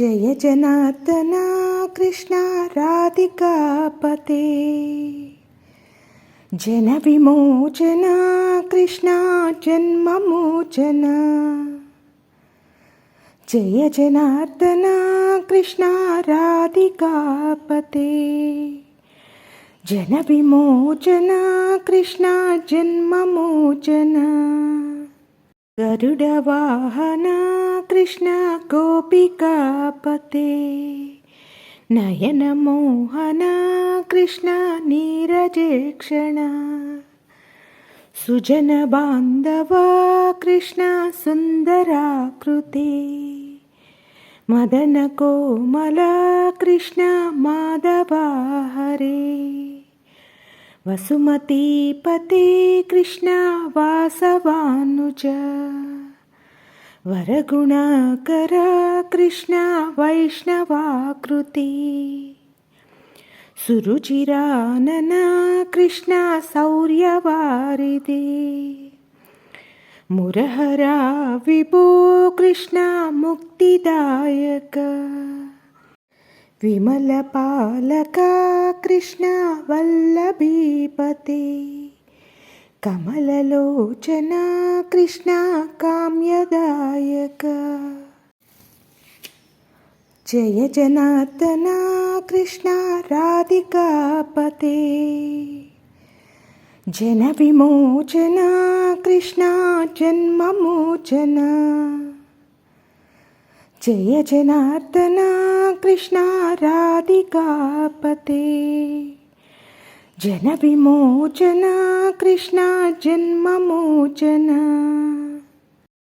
जय जनार्दन कृष्ण राधिकापते। कृष्ण जन्ममोचन। जय जनार्दन कृष्ण राधिकापते। कृष्ण जन्ममोचन। गरुडवाहन कृष्ण गोपिकापते नयनमोहन कृष्ण नीरजेक्षण सुजनबान्धव कृष्ण सुन्दराकृते मदनकोमल कृष्ण माधवा हरे वसुमतीपते कृष्ण वासवानुज वरगुणाकर कृष्ण वैष्णवाकृति। सुरुचिरानन कृष्ण मुरहरा विभो कृष्ण मुक्तिदायक। विमलपालक कृष्ण वल्लभीपते కమలలోచన కృష్ణ కామ్యదాయక. జయ జనార్దన కృష్ణ రాధికాపతే జన విమోచన కృష్ణ జన్మమోచన. జయ జనార్దన కృష్ణ రాధికాపతే जनविमोचन कृष्ण जन्ममोचन।